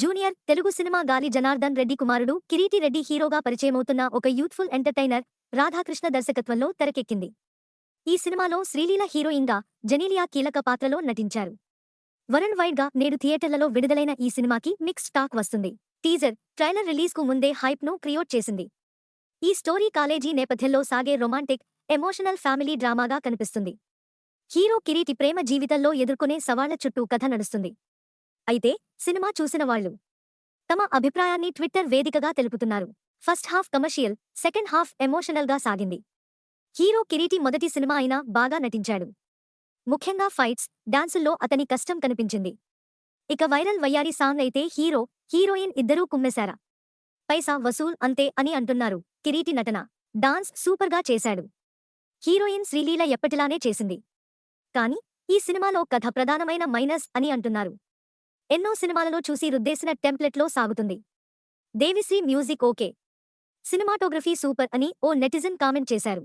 Junior Telugu cinema గాలి జనార్దన్ రెడ్డి కుమారుడు కిరీటి రెడ్డి హీరోగా పరిచయమవుతున్న ఒక యూత్ఫుల్ ఎంటర్టైనర్ రాధాకృష్ణ దర్శకత్వంలో తెరకెక్కింది. ఈ సినిమాలో శ్రీలీల హీరోయిన్గా జెనీలియా కీలక పాత్రలో నటించారు. వరుణ్ వైడ్గా నేడు థియేటర్లలో విడుదలైన ఈ సినిమాకి మిక్స్ టాక్ వస్తుంది. టీజర్ ట్రైలర్ రిలీజ్కు ముందే హైప్ను క్రియేట్ చేసింది. ఈ స్టోరీ కాలేజీ నేపథ్యంలో సాగే రొమాంటిక్ ఎమోషనల్ ఫ్యామిలీ డ్రామాగా కనిపిస్తుంది. హీరో కిరీటి ప్రేమ జీవితంలో ఎదుర్కొనే సవాళ్ళ చుట్టూ కథ నడుస్తుంది. అయితే సినిమా చూసిన వాళ్ళు తమ అభిప్రాయాన్ని ట్విట్టర్ వేదికగా తెలుపుతున్నారు. First half commercial second half ఎమోషనల్గా సాగింది. హీరో కిరీటి మొదటి సినిమా అయినా బాగా నటించాడు. ముఖ్యంగా ఫైట్స్ డాన్సుల్లో అతని కష్టం కనిపించింది. ఇక వైరల్ వయ్యారి సాంగ్ అయితే హీరో హీరోయిన్ ఇద్దరూ కుమ్మేశారా? పైసా వసూల్ అంతే అని అంటున్నారు కిరీటి నటన. డాన్స్ సూపర్గా చేశాడు. హీరోయిన్ శ్రీలీల ఎప్పటిలానే చేసింది. కాని ఈ సినిమాలో కథ ప్రధానమైన మైనస్ అని అంటున్నారు. ఎన్నో సినిమాలలో చూసి రుద్దేసిన టెంప్లెట్లో సాగుతుంది. Devisri music okay. Cinematography super అని ఓ నెటిజన్ కామెంట్ చేశారు.